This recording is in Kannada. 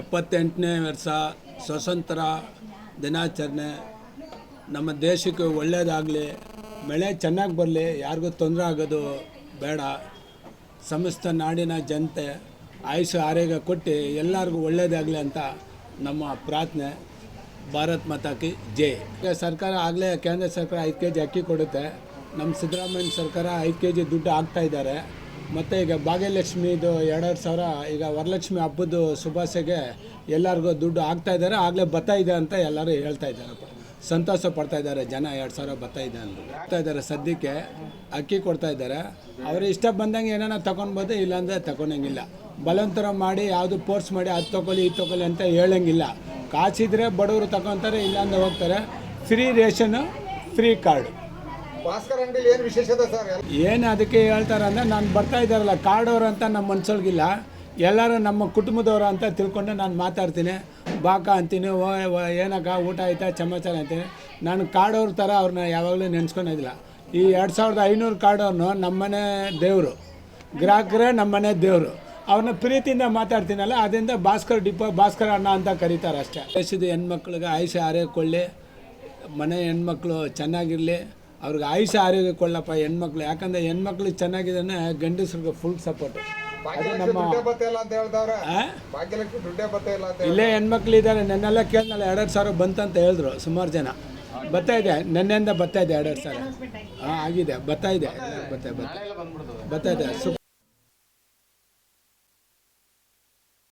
ಎಪ್ಪತ್ತೆಂಟನೇ ವರ್ಷ ಸ್ವತಂತ್ರ ದಿನಾಚರಣೆ. ನಮ್ಮ ದೇಶಕ್ಕೆ ಒಳ್ಳೆಯದಾಗಲಿ ಮಳೆ ಚೆನ್ನಾಗಿ ಬರಲಿ, ಯಾರಿಗೂ ತೊಂದರೆ ಆಗೋದು ಬೇಡ. ಸಮಸ್ತ ನಾಡಿನ ಜನತೆ ಆಯುಷು ಆರೋಗ್ಯ ಕೊಟ್ಟು ಎಲ್ಲರಿಗೂ ಒಳ್ಳೆಯದಾಗಲಿ ಅಂತ ನಮ್ಮ ಪ್ರಾರ್ಥನೆ. ಭಾರತ್ ಮಾತಾಕಿ ಜೈ. ಸರ್ಕಾರ ಆಗಲೇ ಕೇಂದ್ರ ಸರ್ಕಾರ ಐದು ಕೆ ಜಿ ಅಕ್ಕಿ ಕೊಡುತ್ತೆ. ನಮ್ಮ ಸಿದ್ದರಾಮಯ್ಯ ಸರ್ಕಾರ ಐದು ಕೆ ಜಿ ದುಡ್ಡು ಹಾಕ್ತಾ ಇದ್ದಾರೆ. ಮತ್ತು ಈಗ ಭಾಗ್ಯಲಕ್ಷ್ಮಿದು ಎರಡೆರಡು ಸಾವಿರ, ಈಗ ವರಲಕ್ಷ್ಮಿ ಹಬ್ಬದ ಶುಭಾಶಯಗೆ ಎಲ್ಲರಿಗೂ ದುಡ್ಡು ಆಗ್ತಾ ಇದ್ದಾರೆ. ಆಗಲೇ ಬರ್ತಾ ಇದೆ ಅಂತ ಎಲ್ಲರೂ ಹೇಳ್ತಾ ಇದ್ದಾರಪ್ಪ. ಸಂತೋಷ ಪಡ್ತಾ ಇದ್ದಾರೆ ಜನ, ಎರಡು ಸಾವಿರ ಬರ್ತಾ ಇದೆ ಅಂತ. ಆಗ್ತಾ ಇದ್ದಾರೆ ಸದ್ಯಕ್ಕೆ, ಅಕ್ಕಿ ಕೊಡ್ತಾ ಇದ್ದಾರೆ. ಅವ್ರು ಇಷ್ಟ ಬಂದಂಗೆ ಏನಾರ ತೊಗೊಂಡ್ಬೋದು, ಇಲ್ಲಾಂದರೆ ತಗೊಳಂಗಿಲ್ಲ ಬಲವಂತರ ಮಾಡಿ, ಯಾವುದು ಪೋರ್ಸ್ ಮಾಡಿ, ಅದು ತೊಗೊಳ್ಳಿ, ಇದು ತೊಗೊಳ್ಳಿ ಅಂತ ಹೇಳೋಂಗಿಲ್ಲ. ಕಾಸಿದ್ರೆ ಬಡವರು ತಗೊತಾರೆ, ಇಲ್ಲಾಂದ್ರೆ ಹೋಗ್ತಾರೆ. Free ration free card. Bhaskar ಅಂಗಡಿಲಿ ಏನು ವಿಶೇಷತೆ ಸರ್? ಏನು ಅದಕ್ಕೆ ಹೇಳ್ತಾರೆ ಅಂದರೆ ನಾನು ಬರ್ತಾ ಇದ್ದಾರಲ್ಲ ಕಾಡೋರು ಅಂತ ನಮ್ಮ ಮನ್ಸೊಳಗಿಲ್ಲ. ಎಲ್ಲರೂ ನಮ್ಮ ಕುಟುಂಬದವರು ಅಂತ ತಿಳ್ಕೊಂಡು ನಾನು ಮಾತಾಡ್ತೀನಿ. ಬಾಕ ಅಂತೀನಿ, ಓ ಏನಕ್ಕ ಊಟ ಆಯ್ತಾ ಚಮಚಾರ ಅಂತೀನಿ. ನಾನು ಕಾರ್ಡವ್ರ ಥರ ಅವ್ರನ್ನ ಯಾವಾಗಲೂ ನೆನೆಸ್ಕೊಳೋದಿಲ್ಲ. ಈ ಎರಡು ಸಾವಿರದ ಐನೂರು ಕಾರ್ಡವ್ರನ್ನು ನಮ್ಮನೆ ದೇವರು. ಗ್ರಾಹಕರೇ ನಮ್ಮನೆ ದೇವರು. ಅವ್ರನ್ನ ಪ್ರೀತಿಯಿಂದ ಮಾತಾಡ್ತೀನಲ್ಲ, ಅದರಿಂದ ಭಾಸ್ಕರ್ ಡಿಪೋ, ಭಾಸ್ಕರ್ ಅಣ್ಣ ಅಂತ ಕರೀತಾರೆ ಅಷ್ಟೇ. ದೇಶದ ಹೆಣ್ಮಕ್ಳಿಗೆ ಆರೇ ಕೊಳ್ಳಿ, ಮನೆ ಹೆಣ್ಮಕ್ಳು ಚೆನ್ನಾಗಿರಲಿ. ಅವ್ರಿಗೆ ಆಯುಷ್ಯ ಆರೋಗ್ಯ ಕೊಳ್ಳಪ್ಪ ಹೆಣ್ಮಕ್ಳು. ಯಾಕಂದ್ರೆ ಹೆಣ್ಮಕ್ಳು ಚೆನ್ನಾಗಿದ್ದಾನೆ ಗಂಡಸ್ರಿಗೆ ಫುಲ್ ಸಪೋರ್ಟ್ ಇಲ್ಲ ಅಂತ ಹೇಳ್ತಾವ್ರೆ ಆ? ದುಡ್ಡೇ ಬತ್ತೆ ಇಲ್ಲ ಅಂತ ಇಲ್ಲೇ ಹೆಣ್ಮಕ್ಳು ಇದ್ದಾರೆ. ನೆನ್ನೆಲ್ಲ ಕೇಳಿದ್ನಲ್ಲ ಎರಡೆರಡು ಸಾವಿರ ಬಂತಂತ ಹೇಳಿದ್ರು ಸುಮಾರು ಜನ. ಬರ್ತಾ ಇದೆ ನೆನ್ನೆಯಿಂದ ಬರ್ತಾ ಇದೆ ಎರಡೆರಡು ಸಾವಿರ. ಹಾಂ ಆಗಿದೆ. ಬರ್ತಾ ಇದೆ ಬರ್ತಾ ಬರ್ತಾ ಇದೆ.